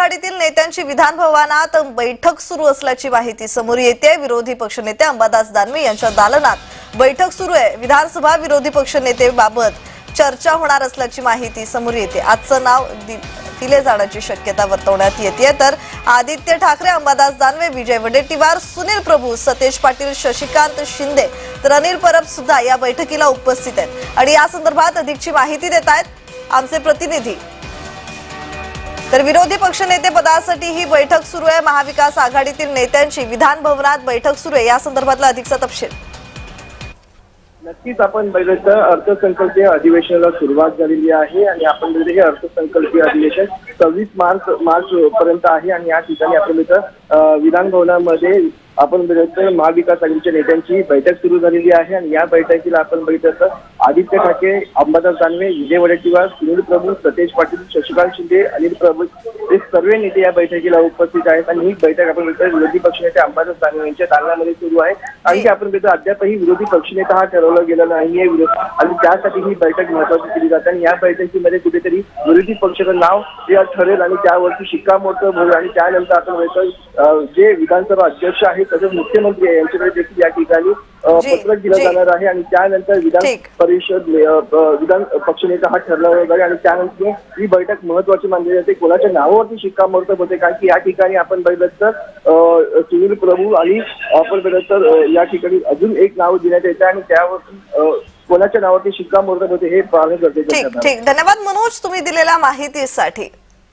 आघाडीतील नेत्यांची विधान भवनात बैठक सुरू असल्याची माहिती समोर येते विरोधी पक्षनेते अंबादास दानवे यांच्या दालनात बैठक सुरू आहे. विधानसभा विरोधी पक्षनेतेबाबत चर्चा होणार असल्याची माहिती समोर येते. आजचं नाव दि- दिले जाण्याची शक्यता वर्तवण्यात येते तर आदित्य ठाकरे अंबादास दानवे विजय वडेट्टीवार सुनील प्रभू सतेज पाटील शशिकांत शिंदे तर अनिल परब सुद्धा या बैठकीला उपस्थित आहेत. आणि या संदर्भात अधिकची माहिती देत आहेत आमचे प्रतिनिधी तर विरोधी पक्षनेते पदासाठी ही बैठक सुरू आहे. महाविकास आघाडीतील नेत्यांची विधान भवनात बैठक सुरू आहे. या संदर्भातला अधिकचा तपशील. नक्कीच आपण बघितलं अर्थसंकल्पीय अधिवेशनाला सुरुवात झालेली आहे आणि आपण बघितलं हे अर्थसंकल्पीय अधिवेशन सव्वीस मार्च मार्च पर्यंत आहे आणि या ठिकाणी आपण बघितलं विधान भवनामध्ये आपण बघितलं तर महाविकास आघाडीच्या नेत्यांची बैठक सुरू झालेली आहे आणि या बैठकीला आपण बघितलं तर आदित्य ठाकरे अंबादास दानवे विजय वडेट्टीवार सुनील प्रभू सतेज पाटील शशिकांत शिंदे अनिल प्रभू हे सर्व नेते या बैठकीला उपस्थित आहेत आणि ही बैठक आपण बघितलं विरोधी पक्षनेते अंबादास दानवे यांच्या दालनामध्ये सुरू आहे. आणि आपण बघितलं अद्यापही विरोधी पक्षनेता हा ठरवला गेला नाहीये आणि त्यासाठी ही बैठक महत्वाची केली जाते. आणि या बैठकीमध्ये कुठेतरी विरोधी पक्षाचं नाव जे ठरेल आणि त्यावरती शिक्कामोर्तब होईल. आणि त्यानंतर आपण बघितलं अं, जे विधानसभा अध्यक्ष आहेत तसेच मुख्यमंत्री आहे यांच्याकडे देखील या ठिकाणी पत्रक दिलं. जाणार आहे आणि त्यानंतर विधान. परिषद विधान पक्षनेता हा ठरला जाईल आणि त्यानंतर ही बैठक महत्वाची मानली जाते कोणाच्या नावावरती शिक्कामोर्तब होते कारण की या ठिकाणी आपण बघितलं तर सुनील प्रभू आणि आपण बघितलं तर या ठिकाणी अजून एक नाव देण्यात येते आणि त्यावरती अं, कोणाच्या नावावरती शिक्कामोर्तब होते हे पाहणे गरजेचं. ठीक धन्यवाद मनोज तुम्ही दिलेल्या माहितीसाठी